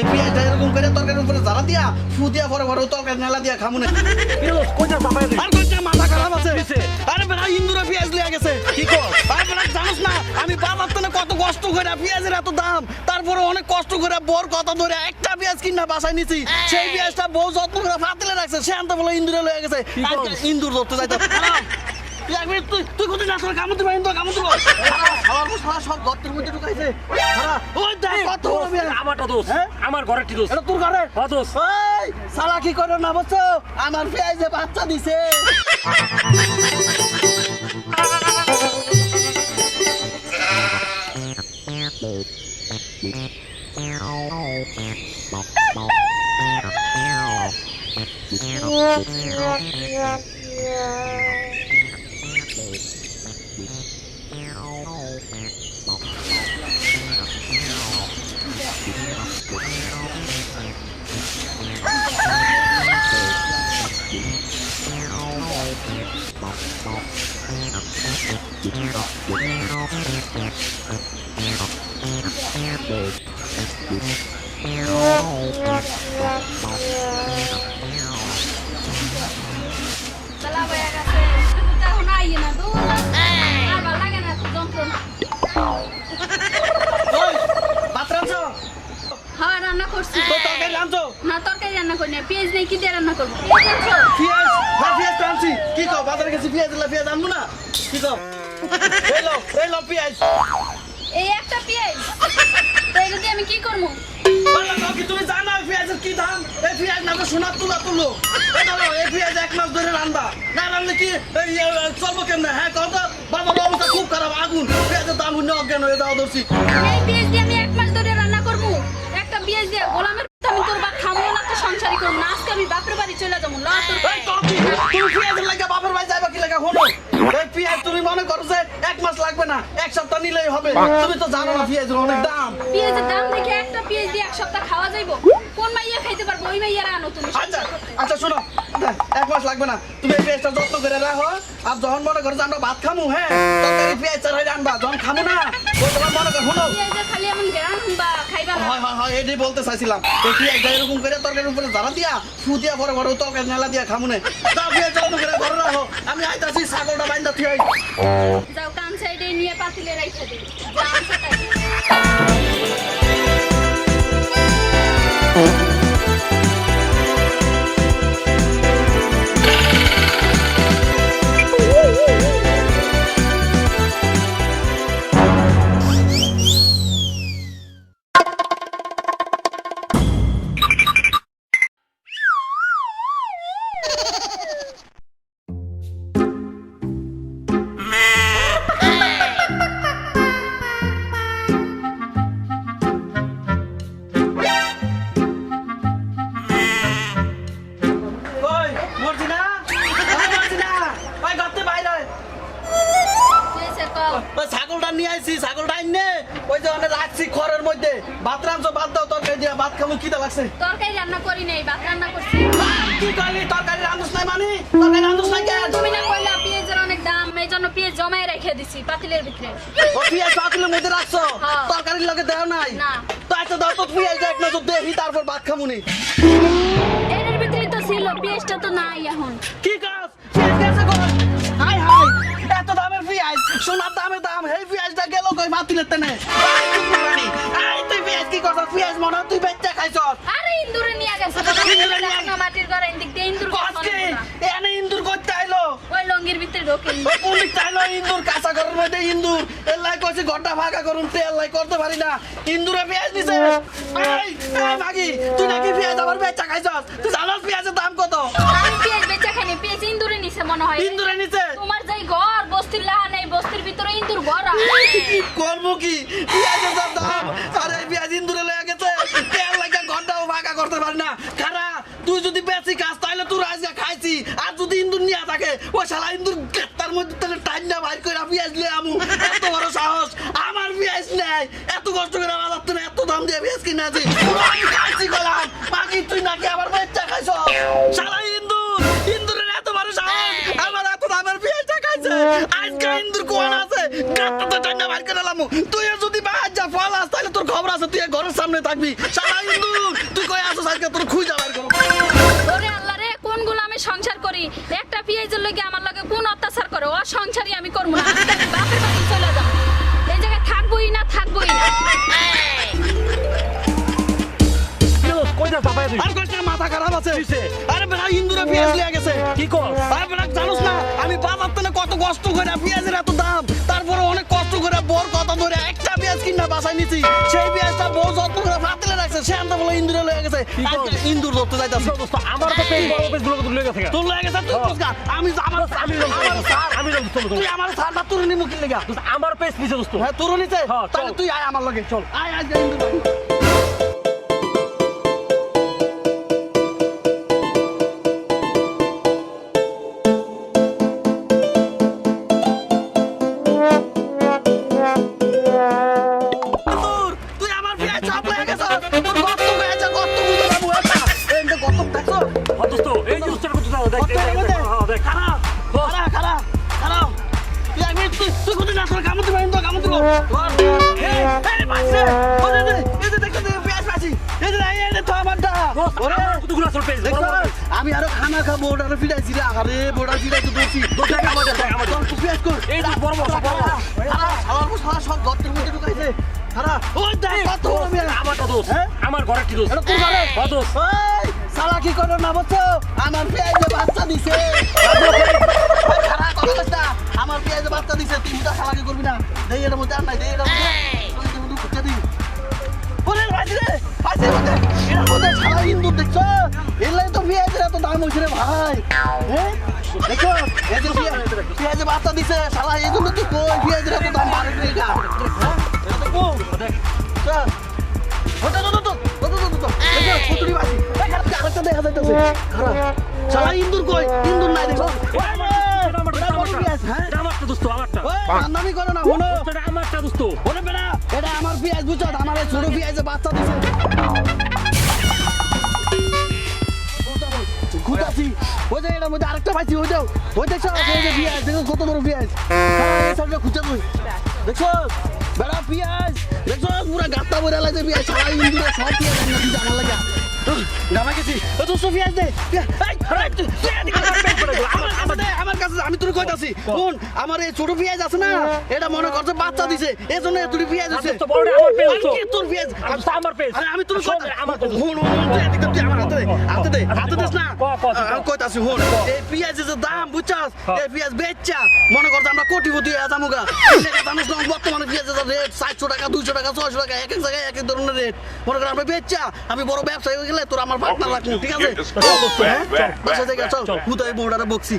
এই পেঁয়াজটা এরকম করে তরকারির উপরে জ্বালা দিয়া ফু দিয়া পরে পরে তরকারি নালা দিয়া খামু না। আর কইছে মাথা খারাপ আছে। আরে বেটা ইন্দুরা পেঁয়াজ লিয়া গেছে। কি কর? আরে বেটা জানিস না আমি বাবার কত কষ্ট করে পেঁয়াজের এত দাম। তারপরে অনেক কষ্ট করে বোর কথা ধরে একটা পেঁয়াজ কিনা বাসায় নিছি। সেই পেঁয়াজটা বউ যত্ন করে ফাতলে রাখছে সে আনতে বলে ইন্দুরে লয়ে গেছে। ইন্দুর ধরতে যাইতে। এক মিনিট তুই তুই কোথায় যাস? কামড় দিবা ইন্দুর কামড় দিবা। আমার মশলা সব গর্তের মধ্যে ঢুকাইছে। খারা, ওই দেখ কত আমারটা দোষ হ্যাঁ? আমার ঘরের দোষ এটা তোর ঘরে? হ্যাঁ দোষ এই সালা কি করে না বুঝছ আমার পেঁয়াজে বাচ্চা দিছে। বেলা হয়ে গেছে তো এখন আইয়ে না দূর আর ভালো লাগে না যন্ত্রণা ওই ভাত রাঁধছো হ্যাঁ রান্না করছি তো তরকারি রাঁধছো না তরকারি রান্না করি না পেঁয়াজ নেই কি দিয়ে রান্না করব পেঁয়াজ আনছো? পেঁয়াজ হ্যাঁ পেঁয়াজ আনছি কি কও, বাজারে গেছি, পেঁয়াজ দিলা পেঁয়াজ আনব না কি কও এই লো এই লো পেঁয়াজ এই একটা পেঁয়াজ তো দিয়ে আমি কি করব? বললাম তো তুমি জানো পেঁয়াজের কি দাম? এই পেঁয়াজ না তো তুলা তুলো। এই এই পেঁয়াজ এক মাস ধরে রান্না। না রান্না কি? চলবো কেমনে? হ্যাঁ কত বাবার অবস্থা খুব খারাপ আগুন। পেঁয়াজের দাম শুনে অজ্ঞান হয়ে যাওয়া ধরছি। এই পেঁয়াজ দিয়ে আমি এক মাস ধরে রান্না করব। একটা পেঁয়াজ দিয়ে গোলামের আমি তোর বা খামো না তো সংসারই করব না। আজকে আমি বাপের বাড়ি চলে যাব তোর তুমি পেঁয়াজের লাগা বাপের ভাই যাইবা কি লাগা? হলো। এই পেঁয়াজ তুমি মনে করো নিলেই হবে। তুমি তো জানো না পেঁয়াজের অনেক দাম। পেঁয়াজের দাম দেখে একটা পেঁয়াজ দিয়ে এক সপ্তাহ খাওয়া যাইবো। কোন মাইয়া খাইতে পারব? ওই মাইয়ারা আনো তুমি। আচ্ছা আচ্ছা শোনো। এক মাস লাগবে না। তুমি এই পেঁয়াজটা যত্ন করে রাখো। আর যখন মনে করো যে আমরা ভাত খামু হ্যাঁ তরকারি পেঁয়াজ চারাই আনবা। যখন খামু না ওই তোমার মনে করো শোনো। খালি এমন গ্রাম বা খাইবা না। হয় হয় হয় এটাই বলতে চাইছিলাম। এই পেঁয়াজটা এরকম করে তরকারির উপরে জ্বালা দিয়া ফু দিয়া পরে পরে তরকারি নালা দিয়া খামু না। তা পেঁয়াজ যত্ন করে ঘরে রাখো। আমি আইতাছি ছাগলটা বাইন্দা থিয়াই যাও কান সাইডে নিয়ে পাতিলে রাইখা দিই ওই ছাগলটা নিয়ে আইছি ছাগলটা আইনে ওই যে ওখানে রাখছি খড়ের মধ্যে। ভাত রাঁধছো ভাত দাও তরকারি দিয়া ভাত খাব খিদে লাগছে। তরকারি রান্না করি নাই ভাত রান্না করছি। কি কইলি তরকারি রাঁধুস নাই মানে? তরকারি রাঁধুস নাই কেন? তুমি না কইলা পেঁয়াজের অনেক দাম এই জন্য পেঁয়াজ জমায় রেখে দিছি পাতিলের ভিতরে। ও পেঁয়াজ পাতিলের মধ্যে রাখছো? হ্যাঁ। তরকারির লগে দেও নাই? না। তো এত দাও তো পেঁয়াজ দেখ না তো দেখি তারপর ভাত খামুনি এর ভিতরে তো ছিল পেঁয়াজটা তো নাই এখন। কি কাজ পেঁয়াজ পেঁয়াজ সোনার দামের দাম এই পেঁয়াজটা গেল কই মাতিলে তেনে? আই, তুই পেঁয়াজ কি করছ? পেঁয়াজ মনে তুই বেচা খাইছস আরে ইন্দুরে নিয়ে গেছে মাটির ঘরে এদিক দিয়ে ইন্দুর না। এনে ইন্দুর করতে আইলো। ওই লঙ্গির ভিতরে ঢোকে ওই পুলিশ চাইলো ইন্দুর কাঁচা ঘরের মধ্যে ইন্দুর। এলাই কইছে ঘরটা ফাঁকা করুন তেল লাই করতে পারি না। ইন্দুরে পেঁয়াজ দিছে এই এই মাগি তুই নাকি পেঁয়াজ আমার বেচা খাইছস? তুই জানোস পেঁয়াজের দাম কত? আমি পেঁয়াজ বেচা খাইনি পেঁয়াজ ইন্দুরে নিছে মনে হয়। ইন্দুরে নিছে। তোমার যাই ঘর বস্তির লাহা নেই, বস্তির ভিতরে ইন্দুর আছে। করব কি? পেঁয়াজের যা দাম আরে পেঁয়াজ ইন্দুরে লয়ে গেছে। তেল লাগা ঘন্টাও ফাঁকা করতে পারি না। খারা, তুই যদি বেশি খাস তাহলে তুই আজকে খাইছি। আর যদি ইন্দুর নিয়ে থাকে, ও শালা ইন্দুর তার মধ্যে তাহলে টাইম না বাইর করে পেঁয়াজ লিয়ে আমু। এত বড় সাহস। আমার পেঁয়াজ নেই। এত কষ্ট করে বাজার থেকে এত দাম দিয়ে পেঁয়াজ কিনে আছি খাইছি গলাম। বাকি তুই নাকি আবার বেচা খাইছ শালা আজকে ইন্দুর কোয়ান আছে। গাতটা তো টান্না বাইর করে লামু। তুই যদি বাহার যা ফল আস তাহলে তোর খবর আছে তুই ঘরের সামনে থাকবি। শালা ইন্দুর তুই কই আসছ আজকে? তোর খুঁজা বাইর করব ওরে আল্লাহ রে কোনগুলো আমি সংসার করি? একটা পিয়াইজের লগে আমার লগে কোন অত্যাচার করে? ও সংসারই আমি করব না। বাপের বাড়ি চলে যাব। এই জায়গায় থাকবোই না থাকবোই না। আর কষ্ট মাথা খারাপ আছে? আরে বেটা ইন্দুরে পেঁয়াজ লিয়ে গেছে। কি কর? আরে বেটা জানোস না আমি কত কষ্ট করে পেঁয়াজের এত দাম তারপরে অনেক কষ্ট করে বোর কথা ধরে একটা পেঁয়াজ কিনা বাসায় নিছি। সেই পেঁয়াজটা বউ যত্ন করে ফাতলে রাখছে সে আনতে বলে ইন্দুরে লয়ে গেছে। ইন্দুর ধরতে যাইতাছে। দোস্ত? আমার তো পেজ বড়গুলো তুলে গেছে তোর লয়ে গেছে তুই বুঝগা আমি আমার আমি আমার স্যার আমি তুই আমার স্যারটা তোর নিমু কি লেগা আমার পেজ নিচে দোস্ত। হ্যাঁ তোর নিতে হ্যাঁ, তাহলে তুই আয় আমার লগে চল। আয় আয় ইন্দুর, আমি আরও খানা খাব ওটা ফিরাইছি রে আরে বোড়া ফিরাইছি দোষী দোস্ত আমাদের দেখ আমাদের চল পেঁয়াজ কর এই বড় বড় বড় সব গর্তের মধ্যে ঢুকাইছে খারাপ ওই দেখ কত পেঁয়াজ। আমারটা দোস্ত হ্যাঁ? আমার ঘরের কি দোস্ত? এটা তোর ঘরে? দোস্ত। ওই, শালা কি করো না বুঝছ? আমার পেঁয়াজে বাচ্চা দিছে। খারা কথা না। আমার পেঁয়াজে বাচ্চা দিছে তুই মুটা শালা কি করবি না? দেই এর মধ্যে আর নাই দেই এর মধ্যে। তুই তো মুটু খুঁজে দি ওরে ভাইজি রে ভাইজি মধ্যে। এর মধ্যে শালা ইন্দুর দেখছ? এলাই তো পেঁয়াজের এত দাম হইছে রে ভাই। হ্যাঁ? দেখো এই যে পেঁয়াজ বাচ্চা দিছে শালা এই জন্য তুই কই পেঁয়াজের এত দাম বাড়ে এটা হ্যাঁ? এটা তো তো তো তো দেখো কুতুরি বাসি এই খারাপ আরেকটা দেখা যাইতেছে খারাপ শালা ইন্দুর কই ইন্দুর নাই দেখো ওই এটা আমার পেঁয়াজ, হ্যাঁ? এটা আমার ছোট পেঁয়াজে বাচ্চা দিছে খুঁজাছি ওই যে এটার মধ্যে আরেকটা পাইছি ওই যাও দেখছ যে পেঁয়াজ দেখো কত বড় হ্যাঁ, সাইডটা খুঁজা তুই দেখছ পেঁয়াজ। দেখছ? পুরা গাত্তা বইরা লাগছে পিয়াজ। সারা ইন্দুরে সব পিয়াজ জানা লাগা। তো দে আয়, আমার কাছে দে, আমার কাছে দে, আমি তোর কইতাছি। কোন আমার এই ছোট পেঁয়াজ আছে না এটা মনে করছে বাচ্চা দিছে। এই জন্য তুই পেঁয়াজ আছে দোস্ত, বড়টা আমার পেঁয়াজ তো। আমি কি তোর পেঁয়াজ? আমার পেঁয়াজ। আমি তোর আমার হুন হুন হুন, তুই আমার হাতে দে হাতে দে হাতে দিস না? ক, ক, তুই কইতাছি হুন এই পেঁয়াজের যে দাম বুঝছাস? হ্যাঁ। এই পেঁয়াজ মনে করছে আমরা কোটিপতি হয়ে টাকা জানিস না বর্তমানে পেঁয়াজের রেট সাতশো টাকা দুইশো টাকা ছয়শো টাকা এক এক জায়গায় এক এক ধরনের রেট মনে কর আমরা বেচছা আমি বড় ব্যবসায়ী হয়ে গেলে তোর আমার পার্টনার রাখব ঠিক আছে চল, হ্যাঁ? বাসায় থেকে চল। হুদাই বউডারে বকছি।